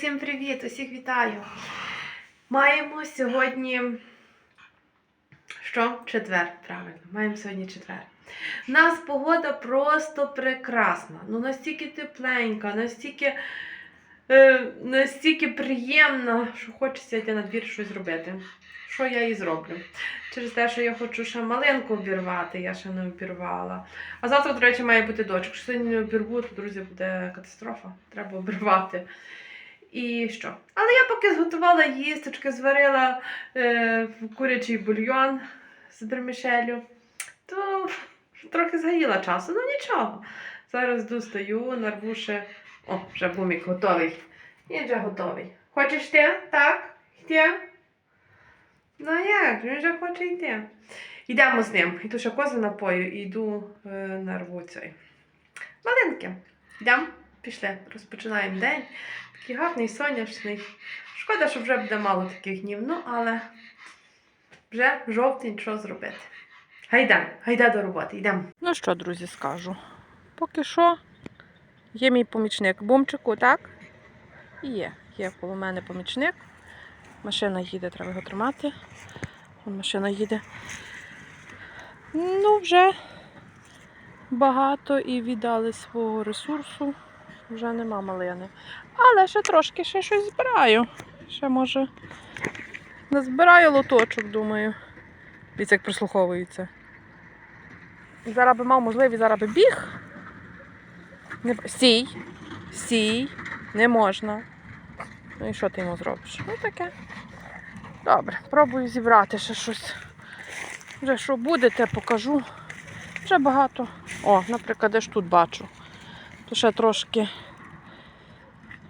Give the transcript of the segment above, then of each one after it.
всім привіт! Усіх вітаю! Маємо сьогодні. Що? Четвер, правильно, маємо сьогодні четвер. У нас погода просто прекрасна. Ну настільки тепленька, настільки, е, настільки приємна, що хочеться йти на двір щось робити. Що я і зроблю? Через те, що я хочу ще малинку обірвати, я ще не обірвала. А завтра, до речі, має бути дочок. Якщо сьогодні не обірву, то, друзі, буде катастрофа. Треба обірвати. І що? Але я поки зготувала їсточки, зварила е, курячий бульйон з вермішелю, то трохи згаїла часу. Ну нічого. Зараз достаю, нарву ще. О, вже бумік готовий. Він вже готовий. Хочеш ти? Так? Йти? Ну як? Він вже хоче йти. Йдемо з ним. Іду ще кози напою і йду е, нарву цей. Малинки. Йдемо, пішли, розпочинаємо день. Такий гарний сонячний. Шкода, що вже буде мало таких днів, ну але вже жовтень, що зробити. Гайда, гайда до роботи, йдемо. Ну що, друзі, скажу. Поки що є мій помічник. Бумчику, так? Є. Є коло мене помічник. Машина їде, треба його тримати. Машина їде. Ну, вже багато і віддали свого ресурсу. Вже нема малини. Але ще трошки ще щось збираю. Ще може назбираю лоточок, думаю. Дивіться, як прислуховується. Зараз би мав можливість, зараз би біг. Не... Стій, стій, не можна. Ну і що ти йому зробиш? Ну таке. Добре, пробую зібрати ще щось. Вже що буде, те покажу. Вже багато. О, наприклад, я ж тут бачу. Ще трошки.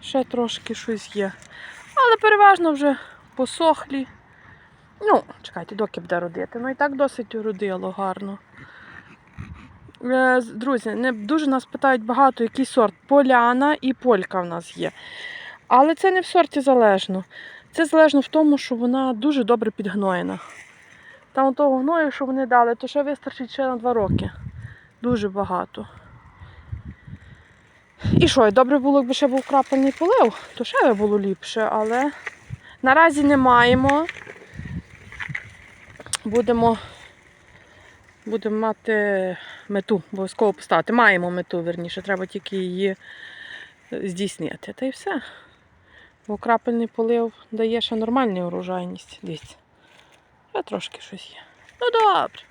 Ще трошки щось є. Але переважно вже посохлі. Ну, чекайте, доки буде родити. Ну і так досить родило гарно. Е, Друзі, не дуже нас питають багато, який сорт. Поляна і полька в нас є. Але це не в сорті залежно. Це залежно в тому, що вона дуже добре підгноєна. Там того гною, що вони дали, то ще вистачить ще на 2 роки. Дуже багато. І що, добре було, якби ще був крапельний полив, то ще би було ліпше, але наразі не маємо. Будемо будемо мати мету, обов'язково поставити. Маємо мету, верніше, треба тільки її здійснити. Та й все. Бо крапельний полив дає ще нормальну урожайність. Дивіться. Ще трошки щось є. Ну добре.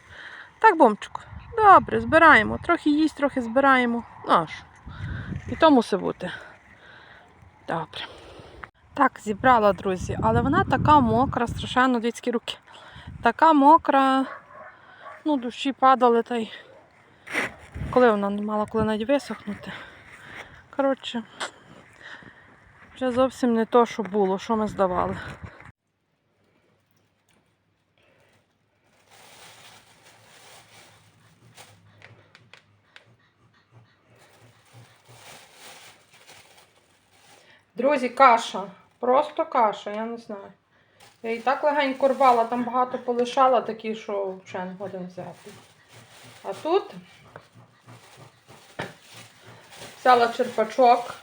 Так, бомчику. Добре, збираємо. Трохи їсть, трохи збираємо. Ну аж. І то мусить бути. Добре. Так, зібрала, друзі, але вона така мокра, страшенно дитячі руки. Така мокра. Ну, дощі падали та й. Коли вона не мала коли навіть висохнути. Коротше, вже зовсім не то, що було, що ми здавали. Друзі, каша. Просто каша, я не знаю. Я і так легенько рвала, там багато полишала такі, що вже не годин взяти. А тут взяла черпачок,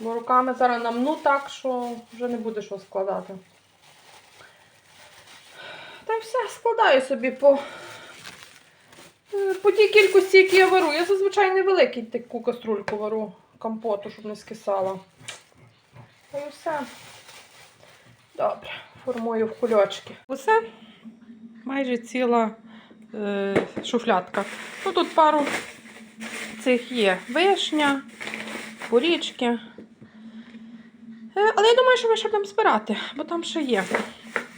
бо руками зараз намну так, що вже не буде що складати. Та все, складаю собі по, по тій кількості, які я вару. Я зазвичай невеликий таку каструльку вару компоту, щоб не скисала. Й все. Добре, формую в кульочки. Усе майже ціла е, шуфлятка. Ну тут пару цих є вишня, порічки. Е, але я думаю, що ми ще будемо збирати, бо там ще є.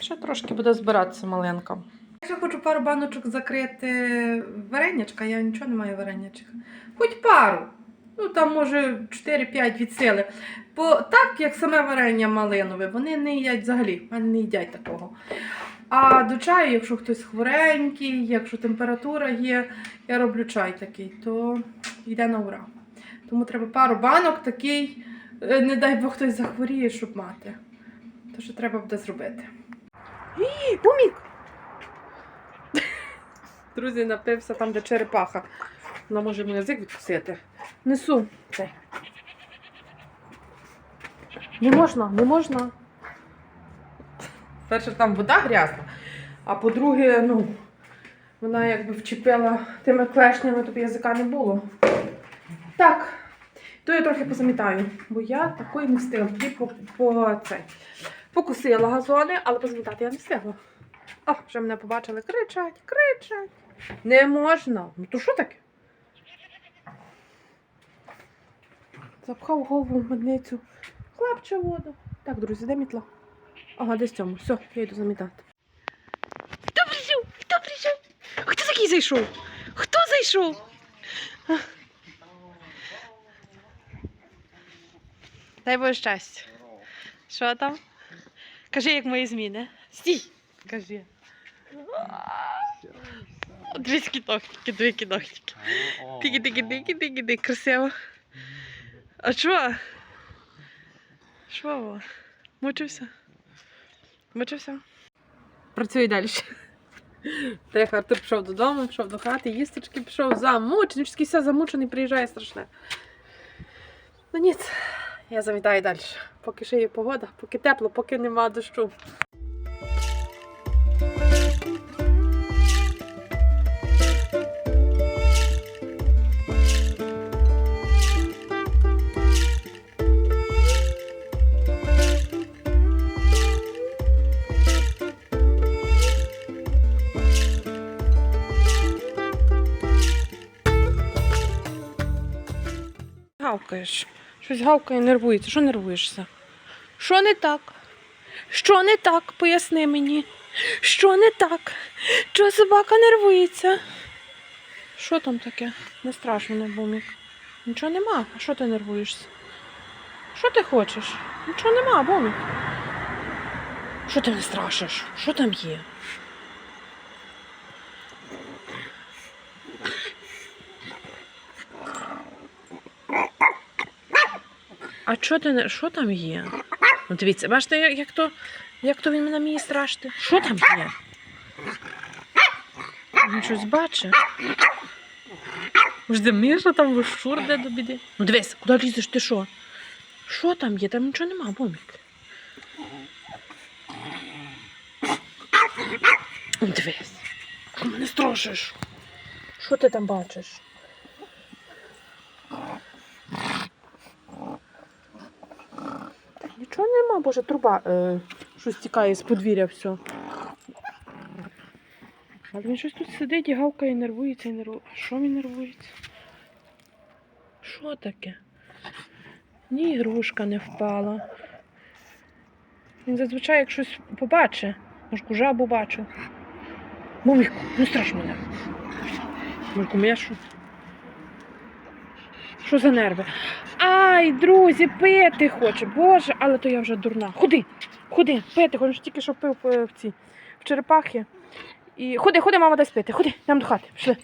Ще трошки буде збиратися маленька. Я хочу пару баночок закрити варенячка, я нічого не маю варенячка. Хоч пару. Ну там може 4-5 від сили. Бо так, як саме варення малинове, вони не їдять взагалі, вони не їдять такого. А до чаю, якщо хтось хворенький, якщо температура є, я роблю чай такий, то йде на ура. Тому треба пару банок такий, е, не дай Бог хтось захворіє, щоб мати. То що треба буде зробити. Ій, бумік! Друзі, напився там, де черепаха. Вона може мені язик відкусити. Несу. Цей. Не можна, не можна. Перше, там вода грязна, а по-друге, ну, вона якби вчепила тими клешнями, тобі язика не було. Так, то я трохи позамітаю, бо я такої не встигла. Тоді по, по цей. Покусила газони, але позамітати я не встигла. О, вже мене побачили, кричать, кричать. Не можна. Ну то що таке? Запхав голову в мадницю. Хлопче воду. Так, друзі, де мітла? Ага, десь цьому. Все, я йду замітати. Хто прийшов? Хто прийшов? Хто такий зайшов? Хто зайшов? Дай Боже щастя. Що там? Кажи, як мої зміни. Стій! Кажи. Дві кінохтики, дві кінохтики. Тики, тики, тики, тики, тики, красиво. А що? Що? Мучився? Мучився? Працюй далі. Трек Артур пішов додому, пішов до хати, їсточки пішов замучений, все замучений, приїжджає страшне. Ну ніц, я завітаю далі. Поки ще є погода, поки тепло, поки нема дощу. Гавкаєш. Щось гавкає, нервується. Що нервуєшся? Що не так? Що не так? Поясни мені. Що не так? Чого собака нервується? Що там таке? Не страш мене, бумік. Нічого нема. А що ти нервуєшся? Що ти хочеш? Нічого нема, бумік. Що ти не страшиш? Що там є? А що ти що там є? Ну дивіться, бачите, як, то як то він мене мені страшити? Що там є? Він щось бачить. Жди, Міша там вишур де до біди. Ну дивись, куди лізеш ти що? Що там є? Там нічого нема, бомік. Ну, Дивись. Мене страшиш. Що ти там бачиш? Нічого боже, труба е, щось тікає з подвір'я все. Але він щось тут сидить і гавкає, і нервується, і нервується. Що він нервується? Що таке? Ні, ігрушка не впала. Він зазвичай як щось побачить. Може, жабу бачу. Маміку, не страш мене. Маміку, я що? За нерви? Ай, друзі, пити хоче. Боже, але то я вже дурна. Ходи, ходи, пити, хочеш тільки що пив е, в ці в черепахи. І ходи, ходи, мама дасть пити. Ходи, йдемо до хати. Пішли.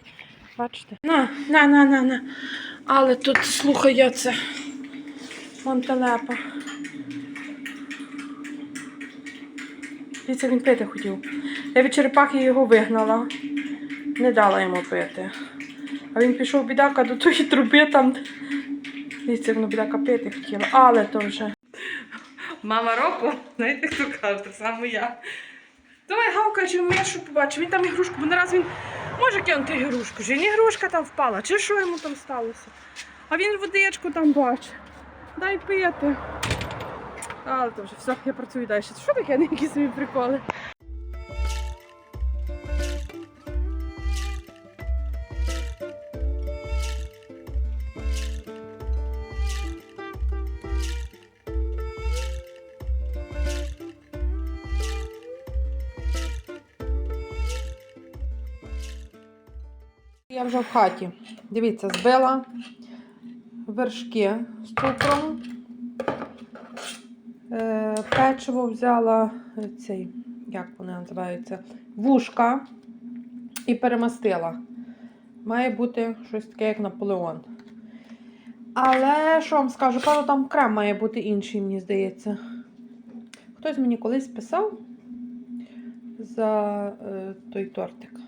Бачите? На, на, на, на, на. Але тут слухай я це. Монтелепа. Дивіться, він пити хотів. Я від черепахи його вигнала. Не дала йому пити. А він пішов бідака до тої труби там. Дивіться, воно бідака пити хотіла, але то вже. Мама року, знаєте, хто каже, так само я. Давай гавкай, чи я що побачив. Він там ігрушку, бо нараз він може кинути ігрушку. Чи не ігрушка там впала, чи що йому там сталося. А він водичку там бачить. Дай пити. Але то вже все, я працюю далі. Що таке, не які собі приколи? Я вже в хаті. Дивіться, збила вершки з цукром. Е, печиво взяла е, цей, як вони називаються, вушка і перемастила. Має бути щось таке, як Наполеон. Але що вам скажу, певно, там крем має бути інший, мені здається. Хтось мені колись писав за е, той тортик.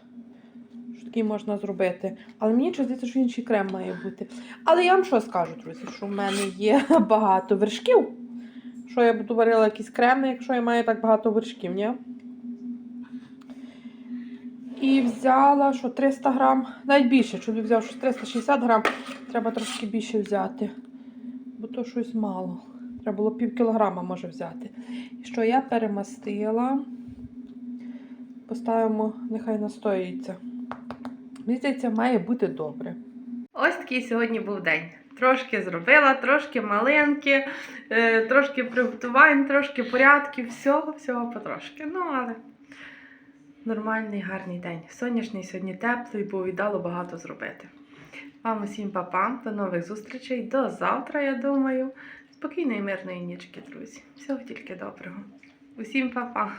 Такий можна зробити. Але мені здається, що інший крем має бути. Але я вам що скажу, друзі, що в мене є багато вершків. Що я буду варила якісь креми, якщо я маю так багато вершків, ні? І взяла, що 300 грам, навіть більше, чоловік взяв що 360 грам, треба трошки більше взяти. Бо то щось мало. Треба було пів кілограма може взяти. І що я перемастила. Поставимо, нехай настоїться. Здається, має бути добре. Ось такий сьогодні був день. Трошки зробила, трошки маленькі, трошки приготувань, трошки порядків, всього, всього потрошки. Ну, але нормальний, гарний день. Сонячний, сьогодні теплий, бо віддало багато зробити. Вам усім папа, до нових зустрічей, до завтра, я думаю. Спокійної, мирної нічки, друзі. Всього тільки доброго. Усім па-па!